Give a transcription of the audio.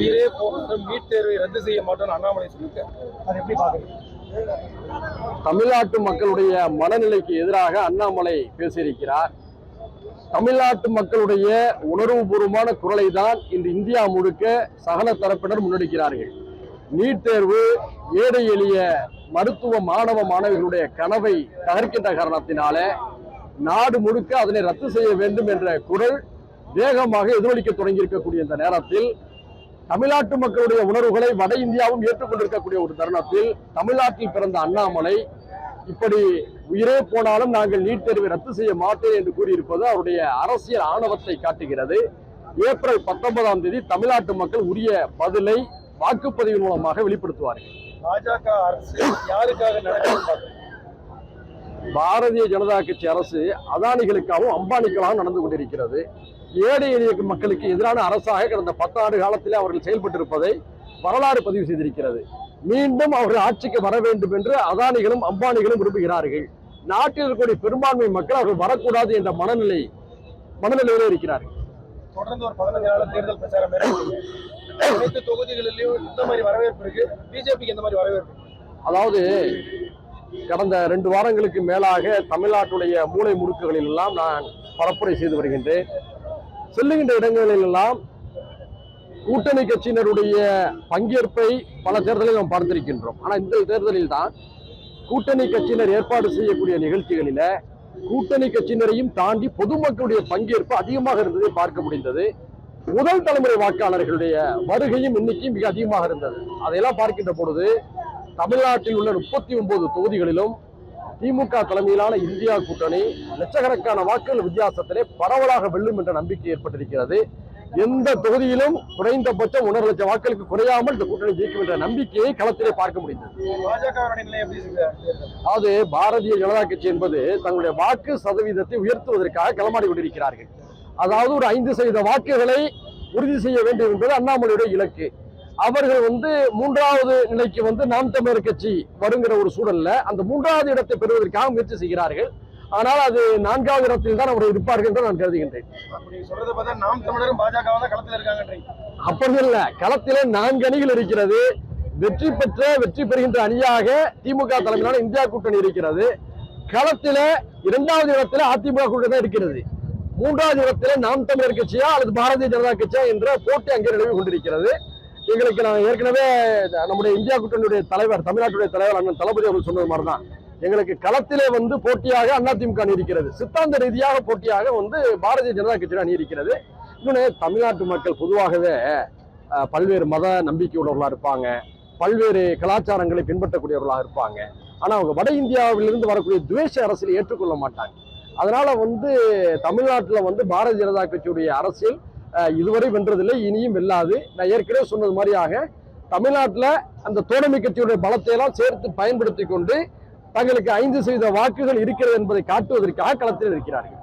உயிரே போனாலும் நீட் தேர்வை ரத்து செய்ய மாட்டோம்னு அண்ணாமலை சொல்லியிருக்காரு. அதை எப்படி பாக்குறீங்க தமிழ்நாட்டு மக்களுடைய மனநிலைக்கு எதிராக அண்ணாமலை பேசியிருக்கிறார். தமிழ்நாட்டு மக்களுடைய உணர்வுபூர்வமான குரலை தான் இன்று இந்தியா முழுக்க சகல தரப்பினர் முன்னெடுக்கிறார்கள். நீட் தேர்வு ஏழை எளிய மருத்துவ மாணவ மாணவிகளுடைய கனவை தகர்க்கின்ற காரணத்தினால நாடு முழுக்க அதனை ரத்து செய்ய வேண்டும் என்ற குரல் வேகமாக எதிரொலிக்க தொடங்கி இருக்கக்கூடிய இந்த நேரத்தில் தமிழ்நாட்டு மக்களுடைய உணர்வுகளை வட இந்தியாவும் ஏற்றுக்கொண்டிருக்கக்கூடிய ஒரு தருணத்தில் தமிழ்நாட்டில் பிறந்த அண்ணாமலை இப்படி உயிரே போனாலும் நாங்கள் நீட் தேர்வை ரத்து செய்ய மாட்டேன் என்று கூறியிருப்பது அவருடைய அரசியல் ஆணவத்தை காட்டுகிறது. ஏப்ரல் பத்தொன்பதாம் தேதி தமிழ்நாட்டு மக்கள் உரிய பதிலை வாக்குப்பதிவின் மூலமாக வெளிப்படுத்துவார்கள். பாஜக அரசு யாருக்காக பாரதிய ஜனதா கட்சி அரசு அதானிகளுக்காகவும் அம்பானிக்காகவும் நடந்து கொண்டிருக்கிறது. ஏழை எளிய மக்களுக்கு எதிரான அரசாக கடந்த பத்தாண்டு காலத்திலே அவர்கள் செயல்பட்டிருப்பதை வரலாறு பதிவு செய்திருக்கிறது. மீண்டும் அவர்கள் ஆட்சிக்கு வர வேண்டும் என்று அதானிகளும் அம்பானிகளும் விரும்புகிறார்கள். நாட்டில் இருக்கக்கூடிய பெரும்பான்மை மக்கள் அவர்கள் வரக்கூடாது என்ற மனநிலை மனநிலையிலே இருக்கிறார்கள். தொடர்ந்து ஒரு பதினஞ்சு நாள் தேர்தல் பிரச்சாரம் அனைத்து தொகுதிகளிலும் இந்த மாதிரி வரவேற்பு இருக்கு. பிஜேபிக்கு எந்த மாதிரி வரவேற்பு? அதாவது கடந்த ரெண்டு வாரங்களுக்கு மேலாக தமிழ்நாட்டுடைய மூலை முடுக்குகளில் எல்லாம் நான் பரப்புரை செய்து வருகின்றேன். செல்லுகின்ற இடங்களிலெல்லாம் கூட்டணி கட்சியினருடைய பங்கேற்பை பல தேர்தலில் நாம் பார்த்திருக்கின்றோம். ஆனால் இந்த தேர்தலில் தான் கூட்டணி கட்சியினர் ஏற்பாடு செய்யக்கூடிய நிகழ்ச்சிகளில கூட்டணி கட்சியினரையும் தாண்டி பொதுமக்களுடைய பங்கேற்பு அதிகமாக இருந்ததை பார்க்க முடிந்தது. முதல் தலைமுறை வாக்காளர்களுடைய வருகையும் எண்ணிக்கையும் மிக அதிகமாக இருந்தது. அதையெல்லாம் பார்க்கின்ற பொழுது தமிழ்நாட்டில் உள்ள முப்பத்தி ஒன்பது தொகுதிகளிலும் திமுக தலைமையிலான இந்தியா கூட்டணி லட்சக்கணக்கான வாக்குகள் வித்தியாசத்திலே பரவலாக வெல்லும் என்ற நம்பிக்கை ஏற்பட்டிருக்கிறது. எந்த தொகுதியிலும் குறைந்தபட்சம் ஒன்றரை லட்சம் வாக்களுக்கு குறையாமல் இந்த கூட்டணி ஜெயிக்கும் என்ற நம்பிக்கையை களத்திலே பார்க்க முடிந்தது? அதாவது பாரதிய ஜனதா கட்சி என்பது தங்களுடைய வாக்கு சதவீதத்தை உயர்த்துவதற்காக களமாடி கொண்டிருக்கிறார்கள். அதாவது ஒரு ஐந்து சதவீத வாக்குகளை உறுதி செய்ய வேண்டும் என்பது அண்ணாமலையுடைய இலக்கு. அவர்கள் வந்து மூன்றாவது நிலைக்கு வந்து நாம் தமிழர் கட்சி வருங்கிற ஒரு சூழல்ல அந்த மூன்றாவது இடத்தை பெறுவதற்காக முயற்சி செய்கிறார்கள். ஆனால் அது நான்காவது இடத்தில் தான் அவர்கள் இருப்பார்கள் என்று நான் கருதுகின்றேன். அப்படி இல்ல களத்திலே நான்கு அணிகள் இருக்கிறது. வெற்றி பெற்ற வெற்றி பெறுகின்ற அணியாக திமுக தலைமையிலான இந்தியா கூட்டணி இருக்கிறது. களத்தில இரண்டாவது இடத்துல அதிமுக கூட்டணி தான் இருக்கிறது. மூன்றாவது இடத்துல நாம் தமிழர் கட்சியா அல்லது பாரதிய ஜனதா கட்சியா என்ற போட்டி அங்கே நிலவி கொண்டிருக்கிறது. எங்களுக்கு நான் ஏற்கனவே நம்முடைய இந்தியா கூட்டணியுடைய தலைவர் தமிழ்நாட்டுடைய தலைவர் அண்ணன் தளபதி அவர்கள் சொன்னது மாதிரி தான் எங்களுக்கு களத்திலே வந்து போட்டியாக அதிமுக அணி இருக்கிறது. சித்தாந்த ரீதியாக போட்டியாக வந்து பாரதிய ஜனதா கட்சி அணி இருக்கிறது. இன்னொன்று தமிழ்நாட்டு மக்கள் பொதுவாகவே பல்வேறு மத நம்பிக்கையுள்ளவர்களாக இருப்பாங்க. பல்வேறு கலாச்சாரங்களை பின்பற்றக்கூடியவர்களாக இருப்பாங்க. ஆனால் அவங்க வட இந்தியாவிலிருந்து வரக்கூடிய துவேஷ அரசியல் ஏற்றுக்கொள்ள மாட்டாங்க. அதனால வந்து தமிழ்நாட்டில் வந்து பாரதிய ஜனதா கட்சியுடைய அரசியல் இதுவரை வென்றதில்லை இனியும் வெல்லாது. நான் ஏற்கனவே சொன்னது மாதிரியாக தமிழ்நாட்டில் அந்த தோழமை கட்சியுடைய பலத்தை எல்லாம் சேர்த்து பயன்படுத்தி கொண்டு தங்களுக்கு ஐந்து சதவீத வாக்குகள் இருக்கிறது என்பதை காட்டுவதற்காக களத்தில் இருக்கிறார்கள்.